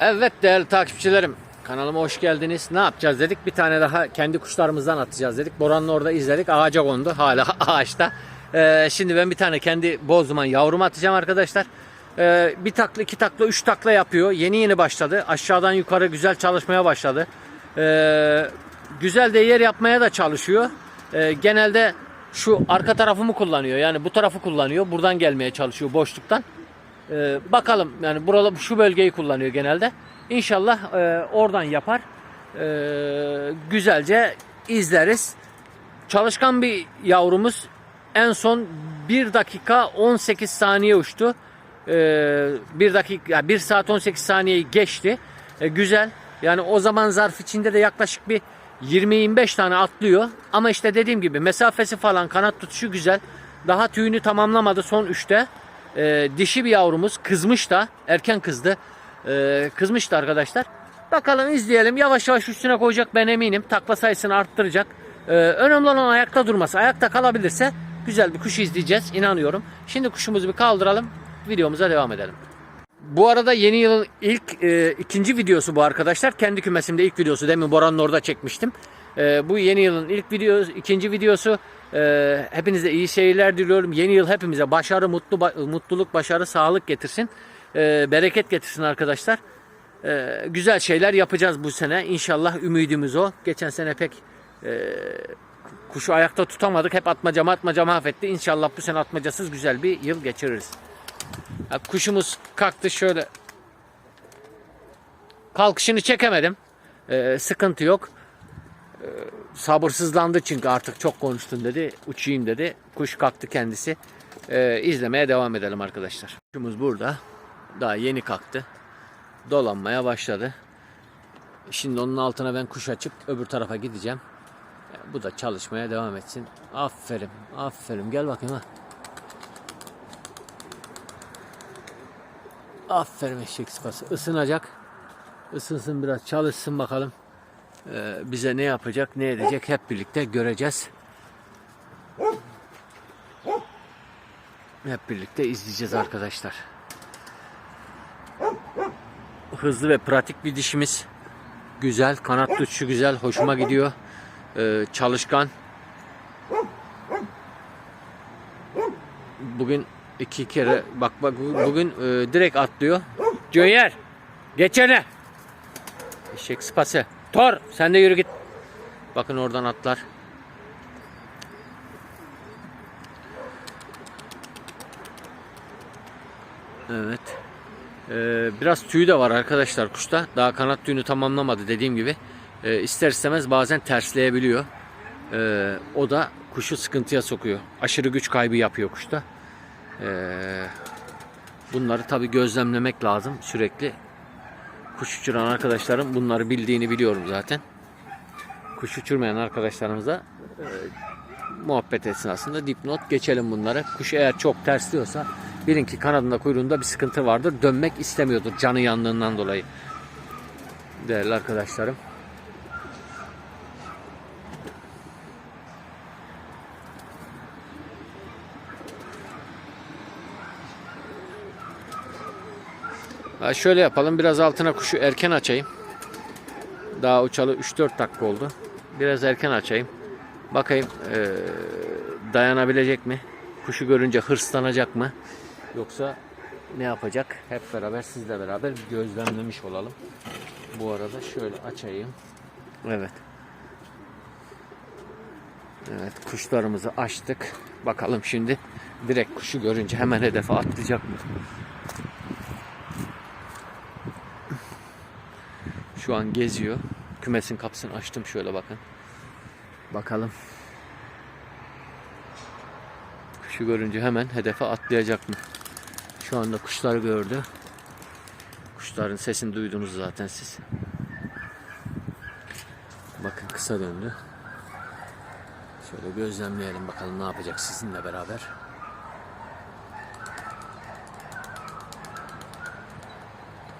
Evet değerli takipçilerim kanalıma hoş geldiniz. Ne yapacağız dedik bir tane daha kendi kuşlarımızdan atacağız dedik. Boran'ın orada izledik ağaca kondu hala ağaçta. Ee, şimdi ben bir tane kendi bozduman yavrumu atacağım arkadaşlar. Ee, bir takla iki takla üç takla yapıyor. Yeni yeni başladı. Aşağıdan yukarı güzel çalışmaya başladı. Ee, güzel de yer yapmaya da çalışıyor. Ee, genelde şu arka tarafımı kullanıyor. Yani bu tarafı kullanıyor. Buradan gelmeye çalışıyor boşluktan. Ee, bakalım yani buralı şu bölgeyi kullanıyor genelde. İnşallah e, oradan yapar. Ee, güzelce izleriz. Çalışkan bir yavrumuz en son 1 dakika 18 saniye uçtu. Ee, 1 dakika 1 saat 18 saniyeyi geçti. Ee, güzel. Yani o zaman zarf içinde de yaklaşık bir 20-25 tane atlıyor. Ama işte dediğim gibi mesafesi falan kanat tutuşu güzel. Daha tüyünü tamamlamadı son 3'te. Ee, dişi bir yavrumuz kızmış da erken kızdı. Ee, kızmıştı arkadaşlar. Bakalım izleyelim. Yavaş yavaş üstüne koyacak ben eminim. Takla sayısını arttıracak. Ee, önemli olan ayakta durması. Ayakta kalabilirse güzel bir kuş izleyeceğiz. inanıyorum. Şimdi kuşumuzu bir kaldıralım. Videomuza devam edelim. Bu arada yeni yılın ilk e, ikinci videosu bu arkadaşlar. Kendi kümesimde ilk videosu. Demin Boran'ın orada çekmiştim. E, bu yeni yılın ilk videosu, ikinci videosu. E, hepinize iyi seyirler diliyorum. Yeni yıl hepimize başarı, mutlu, mutluluk, başarı, sağlık getirsin. E, bereket getirsin arkadaşlar. E, güzel şeyler yapacağız bu sene. İnşallah ümidimiz o. Geçen sene pek e, kuşu ayakta tutamadık. Hep atmaca atmaca mahvetti. İnşallah bu sene atmacasız güzel bir yıl geçiririz. Kuşumuz kalktı şöyle. Kalkışını çekemedim. Ee, sıkıntı yok. Ee, sabırsızlandı çünkü artık çok konuştun dedi. Uçayım dedi. Kuş kalktı kendisi. Ee, izlemeye devam edelim arkadaşlar. Kuşumuz burada. Daha yeni kalktı. Dolanmaya başladı. Şimdi onun altına ben kuş açıp öbür tarafa gideceğim. Ee, Bu da çalışmaya devam etsin. Aferin. Aferin. Gel bakayım ha. Aferin eşek sıpası. Isınacak. Isınsın biraz çalışsın bakalım. Ee, bize ne yapacak ne edecek hep birlikte göreceğiz. Hep birlikte izleyeceğiz arkadaşlar. Hızlı ve pratik bir dişimiz. Güzel. Kanat tutuşu güzel. Hoşuma gidiyor. Ee, çalışkan. Bugün iki kere bak bak bugün e, direkt atlıyor. Joyer geçene. Eşek sıpası. Tor sen de yürü git. Bakın oradan atlar. Evet. Ee, biraz tüyü de var arkadaşlar kuşta. Daha kanat tüyünü tamamlamadı dediğim gibi. Ee, ister istemez bazen tersleyebiliyor. Ee, o da kuşu sıkıntıya sokuyor. Aşırı güç kaybı yapıyor kuşta. Ee, bunları tabi gözlemlemek lazım sürekli. Kuş uçuran arkadaşlarım bunları bildiğini biliyorum zaten. Kuş uçurmayan arkadaşlarımıza e, muhabbet esnasında dipnot geçelim bunları. Kuş eğer çok tersliyorsa bilin ki kanadında kuyruğunda bir sıkıntı vardır. Dönmek istemiyordur canı yandığından dolayı. Değerli arkadaşlarım. Şöyle yapalım. Biraz altına kuşu erken açayım. Daha uçalı 3-4 dakika oldu. Biraz erken açayım. Bakayım eee, dayanabilecek mi? Kuşu görünce hırslanacak mı? Yoksa ne yapacak? Hep beraber sizle beraber gözlemlemiş olalım. Bu arada şöyle açayım. Evet. Evet kuşlarımızı açtık. Bakalım şimdi direkt kuşu görünce hemen hedefe atlayacak mı? Şu an geziyor. Kümesin kapısını açtım şöyle bakın. Bakalım. Kuşu görünce hemen hedefe atlayacak mı? Şu anda kuşlar gördü. Kuşların sesini duydunuz zaten siz. Bakın kısa döndü. Şöyle gözlemleyelim bakalım ne yapacak sizinle beraber.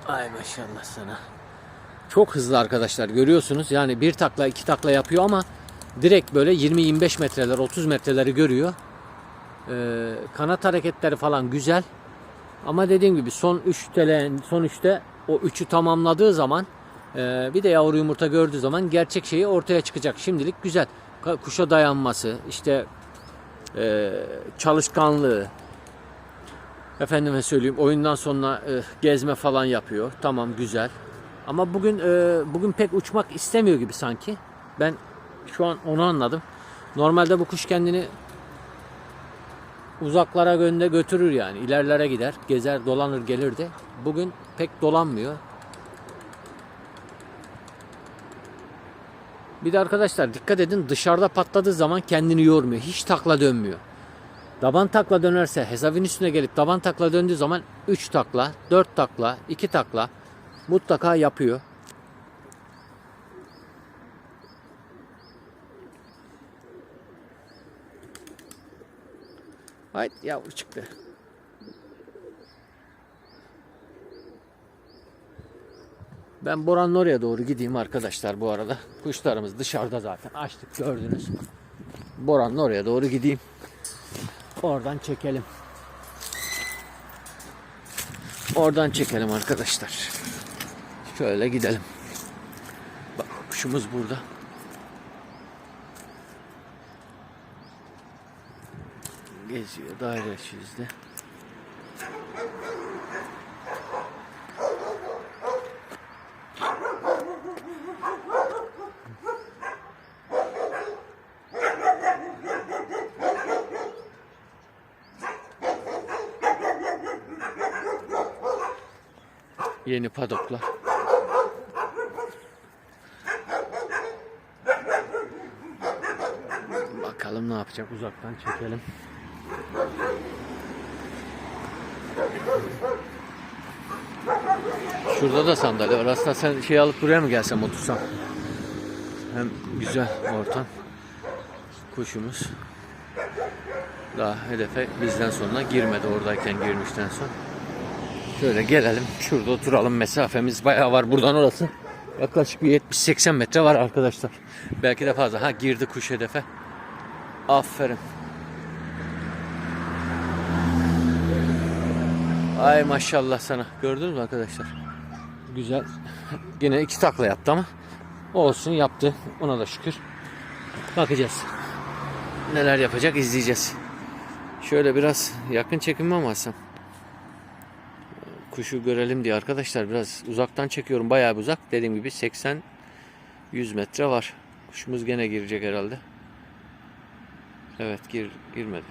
Ay maşallah sana. Çok hızlı arkadaşlar görüyorsunuz. Yani bir takla iki takla yapıyor ama direkt böyle 20-25 metreler 30 metreleri görüyor. Ee, kanat hareketleri falan güzel. Ama dediğim gibi son 3 son 3'te o üçü tamamladığı zaman e, bir de yavru yumurta gördüğü zaman gerçek şeyi ortaya çıkacak. Şimdilik güzel. Kuşa dayanması, işte e, çalışkanlığı, efendime söyleyeyim oyundan sonra e, gezme falan yapıyor. Tamam güzel. Ama bugün e, bugün pek uçmak istemiyor gibi sanki. Ben şu an onu anladım. Normalde bu kuş kendini uzaklara gönde götürür yani. ilerlere gider. Gezer, dolanır, gelir de. Bugün pek dolanmıyor. Bir de arkadaşlar dikkat edin dışarıda patladığı zaman kendini yormuyor. Hiç takla dönmüyor. Daban takla dönerse hesabın üstüne gelip daban takla döndüğü zaman 3 takla, 4 takla, 2 takla mutlaka yapıyor. Haydi yavru çıktı. Ben Boran'ın oraya doğru gideyim arkadaşlar bu arada. Kuşlarımız dışarıda zaten açtık gördünüz. Boran'ın oraya doğru gideyim. Oradan çekelim. Oradan çekelim arkadaşlar. Şöyle gidelim. Bak kuşumuz burada. Geziyor daire çizdi. Yeni padoklar. Yapacak uzaktan çekelim. Şurada da sandalye var. Aslında sen şey alıp buraya mı gelsen otursan? Hem güzel ortam. Kuşumuz. Daha hedefe bizden sonra girmedi oradayken girmişten sonra. Şöyle gelelim. Şurada oturalım. Mesafemiz bayağı var buradan orası. Yaklaşık bir 70-80 metre var arkadaşlar. Belki de fazla. Ha girdi kuş hedefe. Aferin. Ay maşallah sana. Gördünüz mü arkadaşlar? Güzel. Yine iki takla yaptı ama olsun yaptı. Ona da şükür. Bakacağız. Neler yapacak izleyeceğiz. Şöyle biraz yakın çekim mi alsam? Kuşu görelim diye arkadaşlar biraz uzaktan çekiyorum. Bayağı bir uzak. Dediğim gibi 80 100 metre var. Kuşumuz gene girecek herhalde. Evet gir girmedi.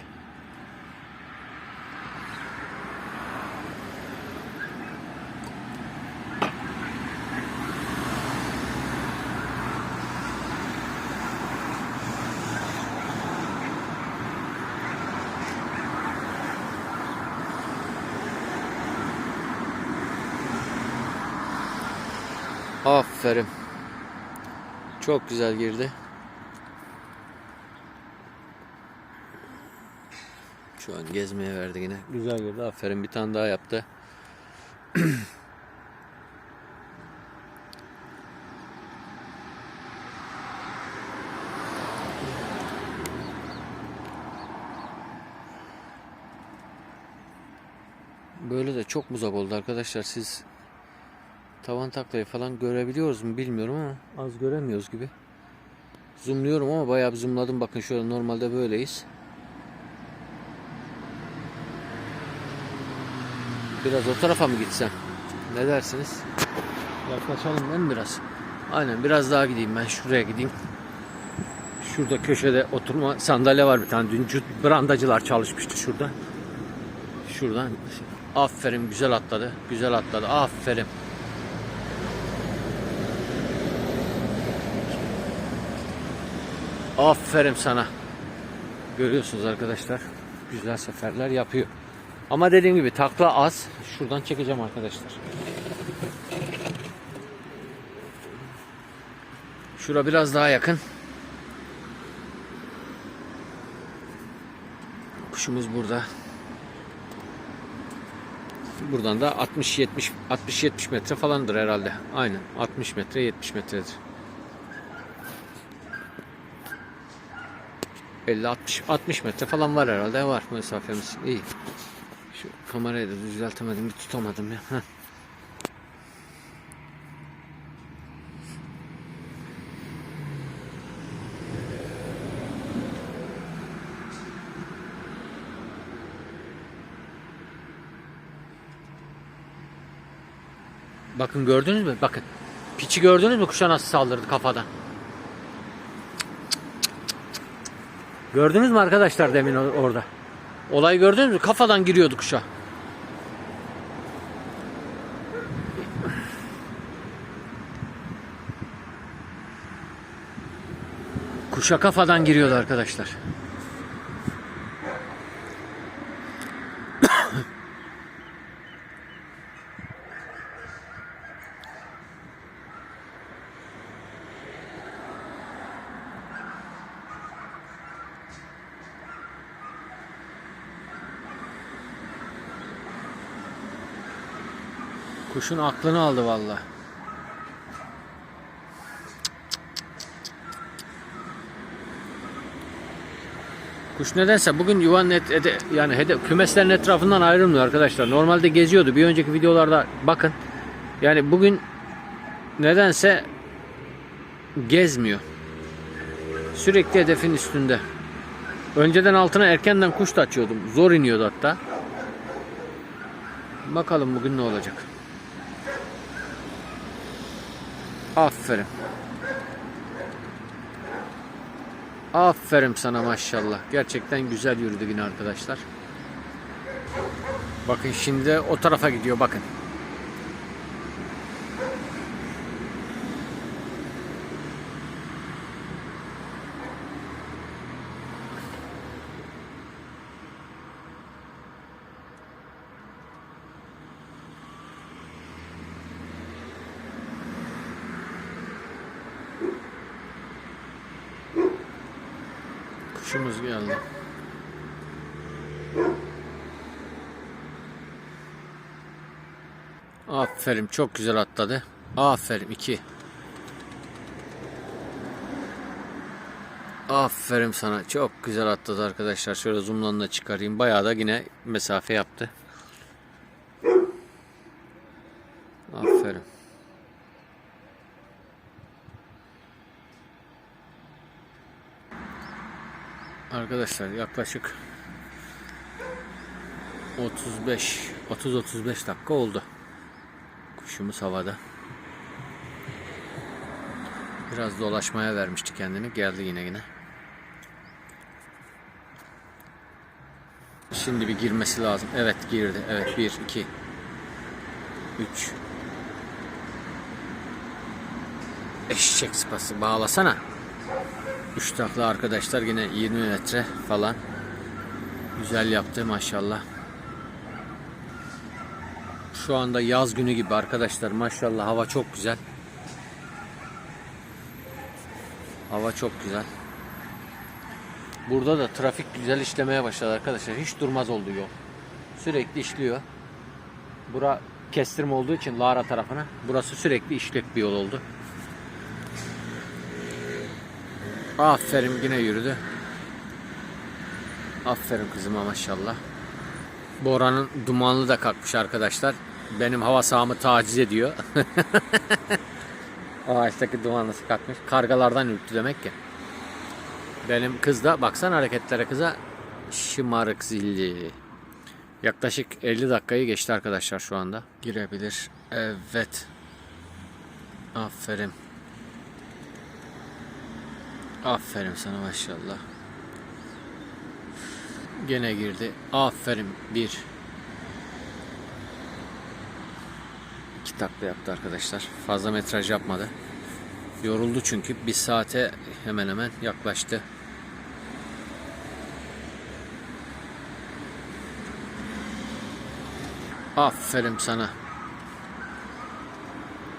Aferin. Çok güzel girdi. Şu an gezmeye verdi yine. Güzel girdi. Aferin bir tane daha yaptı. Böyle de çok uzak oldu arkadaşlar. Siz tavan taklayı falan görebiliyoruz mu bilmiyorum ama az göremiyoruz gibi. Zoomluyorum ama bayağı bir zoomladım. Bakın şöyle normalde böyleyiz. Biraz o tarafa mı gitsem? Ne dersiniz? Yaklaşalım mi biraz? Aynen biraz daha gideyim ben şuraya gideyim. Şurada köşede oturma sandalye var bir tane. Dün brandacılar çalışmıştı şurada. Şuradan. Aferin güzel atladı. Güzel atladı. Aferin. Aferin sana. Görüyorsunuz arkadaşlar. Güzel seferler yapıyor. Ama dediğim gibi takla az. Şuradan çekeceğim arkadaşlar. Şura biraz daha yakın. Kuşumuz burada. Buradan da 60 70 60 70 metre falandır herhalde. Aynen. 60 metre 70 metredir. 50 60 60 metre falan var herhalde. Var mesafemiz. iyi. Kamerayı da düzeltemedim, bir tutamadım ya. Bakın gördünüz mü? Bakın. Piçi gördünüz mü? Kuşa nasıl saldırdı kafadan. Gördünüz mü arkadaşlar demin orada? Olay gördünüz mü? Kafadan giriyordu kuşa. Kuşa kafadan giriyordu arkadaşlar. Kuşun aklını aldı vallahi. Kuş nedense bugün yuvanın et, ede- yani hedef, kümeslerin etrafından ayrılmıyor arkadaşlar. Normalde geziyordu. Bir önceki videolarda bakın. Yani bugün nedense gezmiyor. Sürekli hedefin üstünde. Önceden altına erkenden kuş da açıyordum. Zor iniyordu hatta. Bakalım bugün ne olacak. Aferin. Aferin sana maşallah. Gerçekten güzel yürüdü yine arkadaşlar. Bakın şimdi o tarafa gidiyor bakın. Kuşumuz geldi. Aferin çok güzel atladı. Aferin iki. Aferin sana. Çok güzel atladı arkadaşlar. Şöyle zoom'dan da çıkarayım. Bayağı da yine mesafe yaptı. Aferin. Arkadaşlar yaklaşık 35 30-35 dakika oldu. Kuşumuz havada. Biraz dolaşmaya vermişti kendini. Geldi yine yine. Şimdi bir girmesi lazım. Evet girdi. Evet 1 2 3 Eşek sıpası bağlasana. 3 takla arkadaşlar yine 20 metre falan. Güzel yaptı maşallah. Şu anda yaz günü gibi arkadaşlar maşallah hava çok güzel. Hava çok güzel. Burada da trafik güzel işlemeye başladı arkadaşlar. Hiç durmaz oldu yol. Sürekli işliyor. Bura kestirme olduğu için Lara tarafına. Burası sürekli işlek bir yol oldu. Aferin yine yürüdü. Aferin kızıma maşallah. Bora'nın dumanlı da kalkmış arkadaşlar. Benim hava sahamı taciz ediyor. Ağaçtaki dumanlısı kalkmış. Kargalardan ürktü demek ki. Benim kız da baksana hareketlere kıza şımarık zilli. Yaklaşık 50 dakikayı geçti arkadaşlar şu anda. Girebilir. Evet. Aferin. Aferin sana maşallah. Gene girdi. Aferin. Bir. İki takla yaptı arkadaşlar. Fazla metraj yapmadı. Yoruldu çünkü. Bir saate hemen hemen yaklaştı. Aferin sana.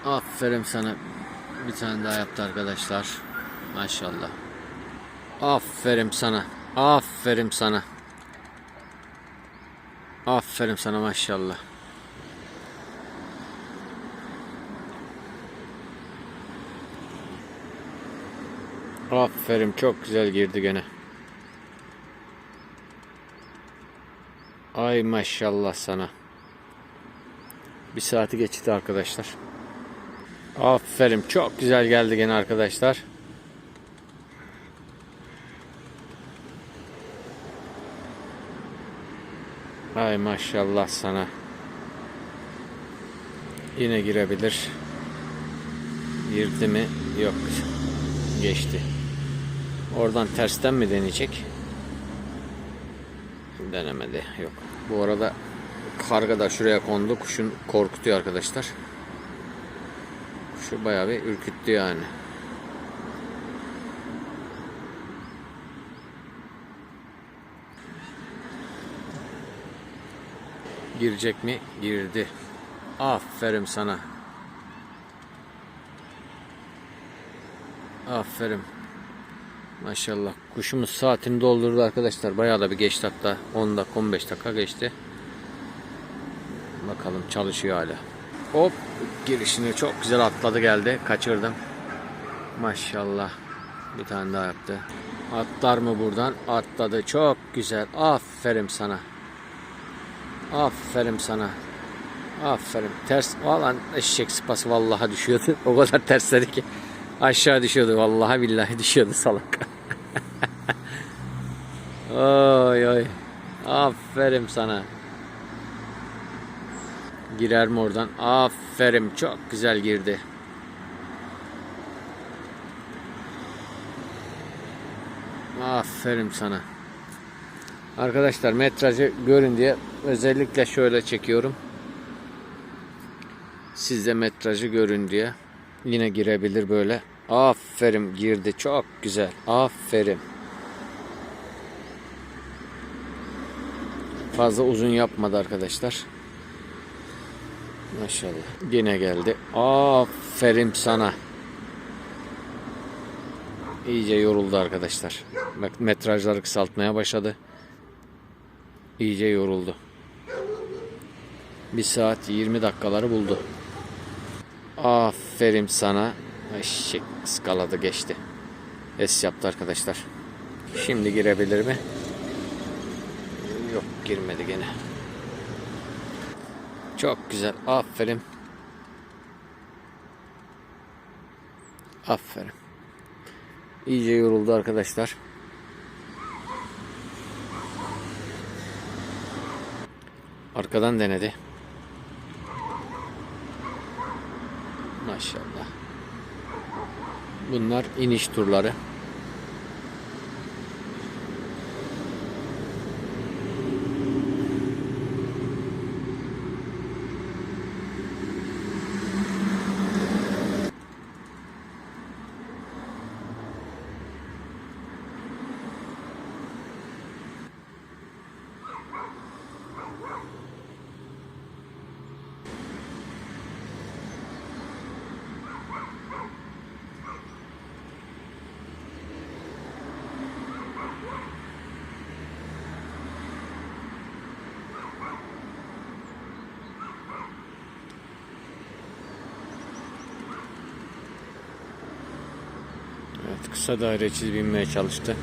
Aferin sana. Bir tane daha yaptı arkadaşlar. Maşallah. Aferin sana. Aferin sana. Aferin sana maşallah. Aferin çok güzel girdi gene. Ay maşallah sana. Bir saati geçti arkadaşlar. Aferin çok güzel geldi gene arkadaşlar. Ay maşallah sana. Yine girebilir. Girdi mi? Yok. Geçti. Oradan tersten mi deneyecek? Denemedi. Yok. Bu arada karga da şuraya kondu. Kuşun korkutuyor arkadaşlar. Şu bayağı bir ürküttü yani. Girecek mi? Girdi. Aferin sana. Aferin. Maşallah. Kuşumuz saatini doldurdu arkadaşlar. Bayağı da bir geçti hatta. 10 dakika 15 dakika geçti. Bakalım çalışıyor hala. Hop girişini çok güzel atladı geldi. Kaçırdım. Maşallah. Bir tane daha yaptı. Atlar mı buradan? Atladı. Çok güzel. Aferin sana. Aferin sana. Aferin. Ters. Valla eşek sıpası vallahi düşüyordu. O kadar tersledi ki. Aşağı düşüyordu. Vallahi billahi düşüyordu salak. oy oy. Aferin sana. Girer mi oradan? Aferin. Çok güzel girdi. Aferin sana. Arkadaşlar metrajı görün diye özellikle şöyle çekiyorum. Siz de metrajı görün diye. Yine girebilir böyle. Aferin girdi. Çok güzel. Aferin. Fazla uzun yapmadı arkadaşlar. Maşallah. Yine geldi. Aferin sana. İyice yoruldu arkadaşlar. Bak metrajları kısaltmaya başladı. İyice yoruldu. 1 saat 20 dakikaları buldu. Aferin sana. Eşek ıskaladı geçti. Es yaptı arkadaşlar. Şimdi girebilir mi? Yok girmedi gene. Çok güzel. Aferin. Aferin. İyice yoruldu arkadaşlar. Arkadan denedi. Maşallah. Bunlar iniş turları. Evet, kısa daire çizip çalıştı.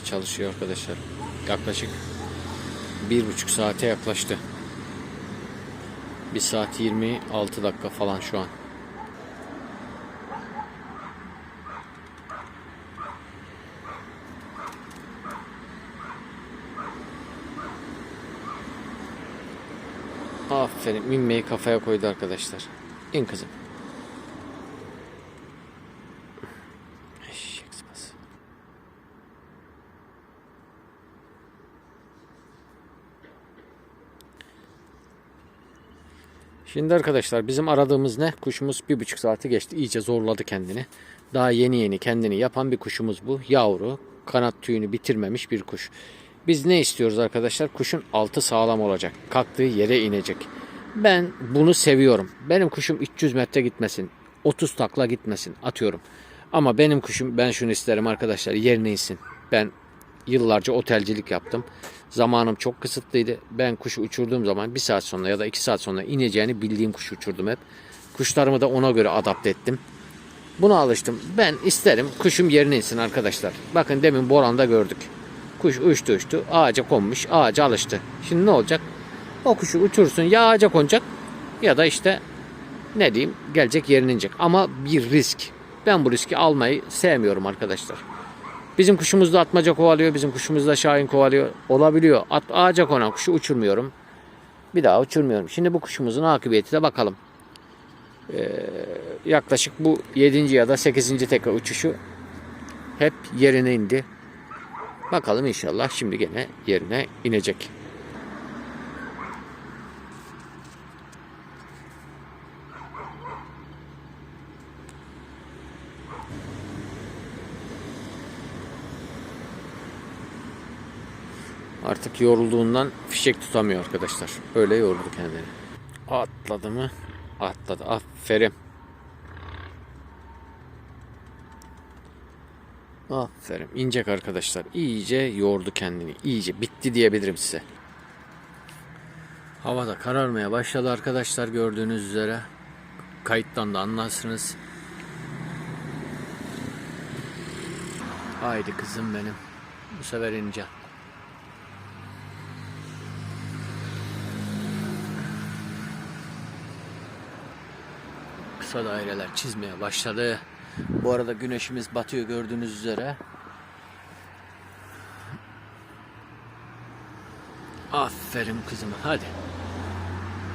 İnmeye çalışıyor arkadaşlar. Yaklaşık bir buçuk saate yaklaştı. Bir saat 26 dakika falan şu an. Aferin. inmeyi kafaya koydu arkadaşlar. İn kızım. Eşek sıpası. Şimdi arkadaşlar bizim aradığımız ne? Kuşumuz bir buçuk saati geçti. İyice zorladı kendini. Daha yeni yeni kendini yapan bir kuşumuz bu. Yavru. Kanat tüyünü bitirmemiş bir kuş. Biz ne istiyoruz arkadaşlar? Kuşun altı sağlam olacak. Kalktığı yere inecek. Ben bunu seviyorum. Benim kuşum 300 metre gitmesin. 30 takla gitmesin. Atıyorum. Ama benim kuşum ben şunu isterim arkadaşlar. Yerine insin. Ben yıllarca otelcilik yaptım. Zamanım çok kısıtlıydı. Ben kuşu uçurduğum zaman bir saat sonra ya da iki saat sonra ineceğini bildiğim kuşu uçurdum hep. Kuşlarımı da ona göre adapte ettim. Buna alıştım. Ben isterim kuşum yerine insin arkadaşlar. Bakın demin Boran'da gördük. Kuş uçtu uçtu. Ağaca konmuş. Ağaca alıştı. Şimdi ne olacak? O kuşu uçursun ya ağaca konacak ya da işte ne diyeyim gelecek yerine inecek. Ama bir risk. Ben bu riski almayı sevmiyorum arkadaşlar. Bizim kuşumuz da atmaca kovalıyor. Bizim kuşumuz da şahin kovalıyor. Olabiliyor. At, ağaca konan kuşu uçurmuyorum. Bir daha uçurmuyorum. Şimdi bu kuşumuzun akıbiyeti de bakalım. Ee, yaklaşık bu 7. ya da 8. tekrar uçuşu hep yerine indi. Bakalım inşallah şimdi gene yerine inecek. Artık yorulduğundan fişek tutamıyor arkadaşlar. Öyle yoruldu kendini. Atladı mı? Atladı. Aferin. Aferin. İncek arkadaşlar. İyice yordu kendini. İyice bitti diyebilirim size. Hava da kararmaya başladı arkadaşlar gördüğünüz üzere. Kayıttan da anlarsınız. Haydi kızım benim. Bu sefer ineceğim. Kısa daireler çizmeye başladı. Bu arada güneşimiz batıyor gördüğünüz üzere. Aferin kızım hadi.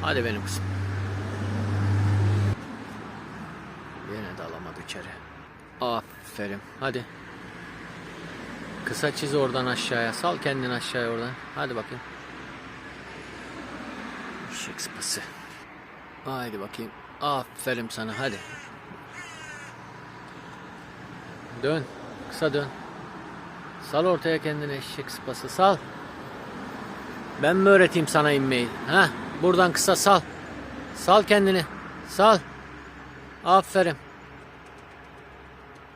Hadi benim kızım. Yine de alamadı içeri. Aferin hadi. Kısa çiz oradan aşağıya. Sal kendini aşağıya oradan. Hadi bakayım. Eşek sıpası. Haydi bakayım. Aferin sana hadi. Dön. Kısa dön. Sal ortaya kendini eşek sıpası sal. Ben mi öğreteyim sana inmeyi? Ha? Buradan kısa sal. Sal kendini. Sal. Aferin.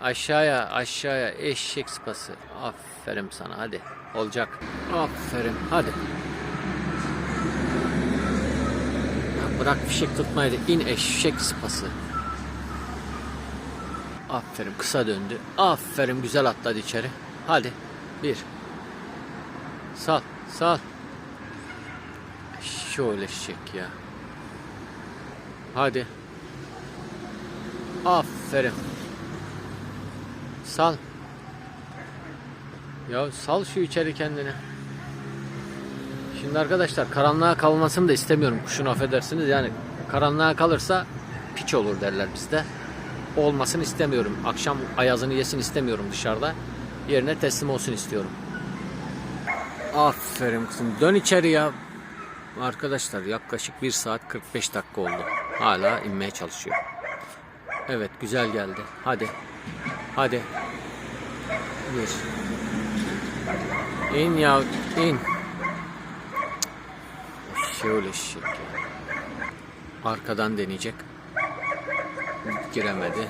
Aşağıya aşağıya eşek sıpası. Aferin sana hadi. Olacak. Aferin hadi. Bırak fişek tutmayı da in eşek sıpası. Aferin kısa döndü. Aferin güzel atladı içeri. Hadi. Bir. Sal. Sal. Şöyle eşek ya. Hadi. Aferin. Sal. Ya sal şu içeri kendini. Şimdi arkadaşlar karanlığa kalmasını da istemiyorum kuşun affedersiniz. Yani karanlığa kalırsa piç olur derler bizde. Olmasını istemiyorum. Akşam ayazını yesin istemiyorum dışarıda. Yerine teslim olsun istiyorum. Aferin kızım. Dön içeri ya. Arkadaşlar yaklaşık 1 saat 45 dakika oldu. Hala inmeye çalışıyor. Evet güzel geldi. Hadi. Hadi. Bir. İn ya in. Şöyle şık ya. Arkadan deneyecek. Giremedi.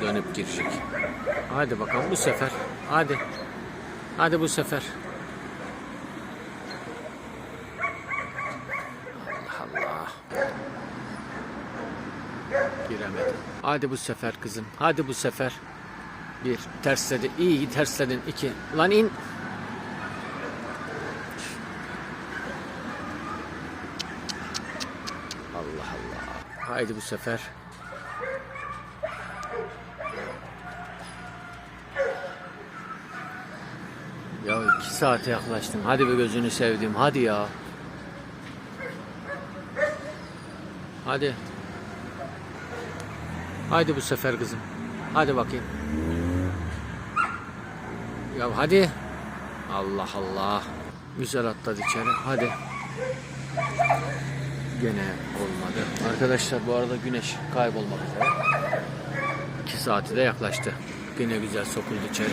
Dönüp girecek. Hadi bakalım bu sefer. Hadi. Hadi bu sefer. Allah Allah. Giremedi. Hadi bu sefer kızım. Hadi bu sefer. Bir. Tersledi. İyi tersledin. İki. Lan in. Allah Allah. Haydi bu sefer. Ya iki saate yaklaştım. Hadi be gözünü sevdim. Hadi ya. Hadi. Haydi bu sefer kızım. Hadi bakayım. Ya hadi. Allah Allah. Güzel atladı içeri. Hadi. Gene olmadı. Arkadaşlar bu arada güneş kaybolmak üzere. 2 saati de yaklaştı. Yine güzel sokuldu içeri.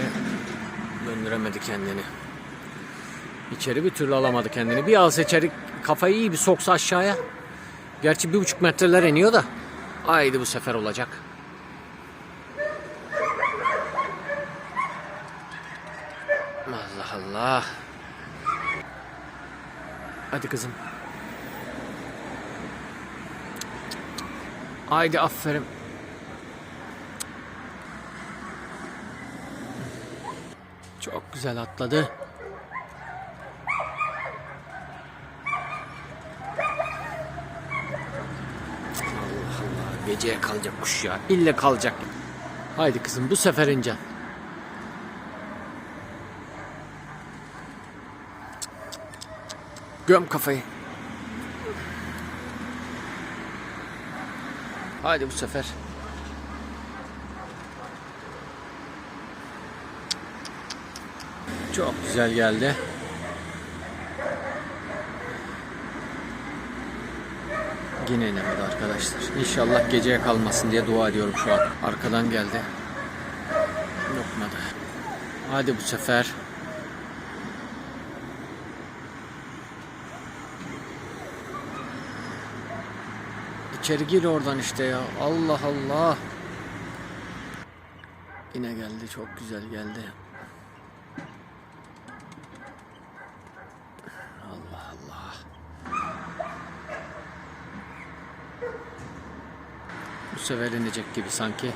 Döndüremedi kendini. İçeri bir türlü alamadı kendini. Bir alsa içeri kafayı iyi bir soksa aşağıya. Gerçi bir buçuk metreler iniyor da. Haydi bu sefer olacak. Allah Allah. Hadi kızım. Haydi aferin. Çok güzel atladı. Allah. Geceye kalacak kuş ya. İlle kalacak. Haydi kızım bu sefer ince. Göm kafayı. Haydi bu sefer. Çok güzel geldi. Yine inemedi arkadaşlar. İnşallah geceye kalmasın diye dua ediyorum şu an. Arkadan geldi. Lokmadı. Hadi bu sefer. İçeri gir oradan işte ya. Allah Allah. Yine geldi. Çok güzel geldi. Allah Allah. Bu sefer inecek gibi sanki.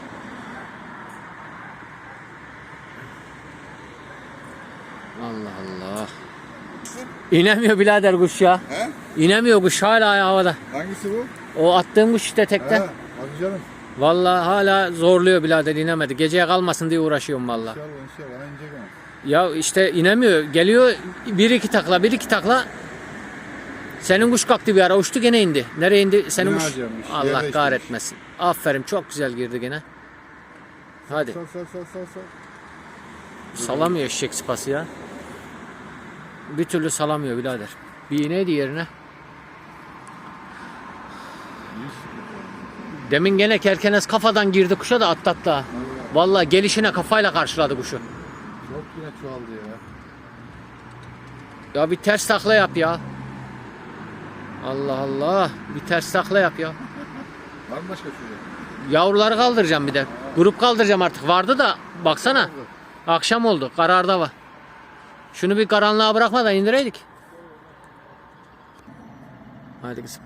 Allah Allah. İnemiyor birader kuş ya. He? İnemiyor kuş hala havada. Hangisi bu? O attığım kuş işte tekten. Hadi canım. Vallahi hala zorluyor birader inemedi. Geceye kalmasın diye uğraşıyorum vallahi. İnşallah inşallah inecek ama. Ya işte inemiyor. Geliyor bir iki takla bir iki takla. Senin kuş kalktı bir ara uçtu gene indi. Nereye indi? Senin Yine kuş. harcamış, Allah yerleşmiş. kahretmesin. Aferin çok güzel girdi gene. Hadi. Sal sal sal sal sal. Salamıyor eşek sıpası ya. Bir türlü salamıyor birader. Bir iğneydi yerine. Demin gene kerkenes kafadan girdi kuşa da atlattı ha. Vallahi gelişine kafayla karşıladı kuşu. Çok yine çoğaldı ya. Ya bir ters takla yap ya. Allah Allah. Bir ters takla yap ya. Var mı başka şurada? Yavruları kaldıracağım bir de. Grup kaldıracağım artık. Vardı da baksana. Akşam oldu. Kararda var. Şunu bir karanlığa bırakma da indireydik. Hadi kızım.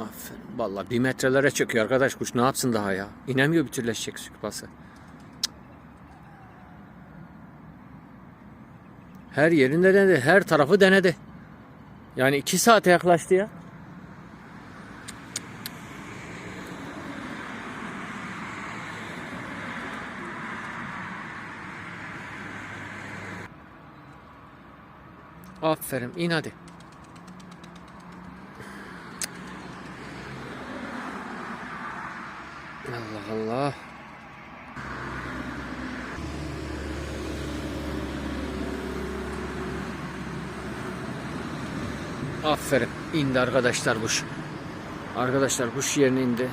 Aferin. Vallahi bir metrelere çekiyor arkadaş kuş. Ne yapsın daha ya? İnemiyor bir türlü eşek sıkpası. Her yerinde denedi. Her tarafı denedi. Yani iki saate yaklaştı ya. Aferin in hadi. Allah Allah. Aferin. indi arkadaşlar kuş. Arkadaşlar kuş yerine indi.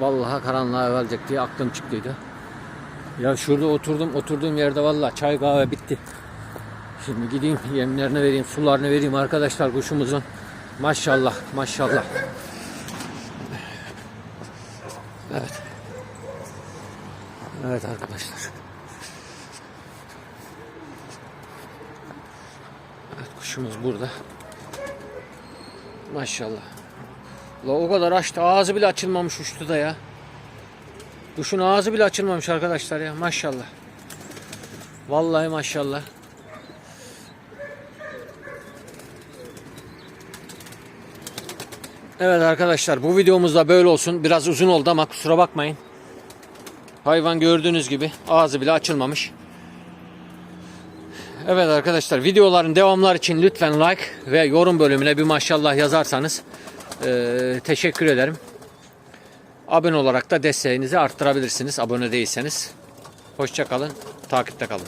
Vallahi karanlığa evvelecek diye aklım çıktıydı. Ya şurada oturdum. Oturduğum yerde vallahi çay kahve bitti. Şimdi gideyim yemlerini vereyim, sularını vereyim arkadaşlar kuşumuzun. Maşallah, maşallah. Evet. Evet arkadaşlar. Evet kuşumuz burada. Maşallah. La o kadar açtı. Ağzı bile açılmamış uçtu da ya. Kuşun ağzı bile açılmamış arkadaşlar ya. Maşallah. Vallahi maşallah. Evet arkadaşlar bu videomuz da böyle olsun. Biraz uzun oldu ama kusura bakmayın. Hayvan gördüğünüz gibi ağzı bile açılmamış. Evet arkadaşlar videoların devamlar için lütfen like ve yorum bölümüne bir maşallah yazarsanız eee, teşekkür ederim. Abone olarak da desteğinizi arttırabilirsiniz abone değilseniz. Hoşça kalın, takipte kalın.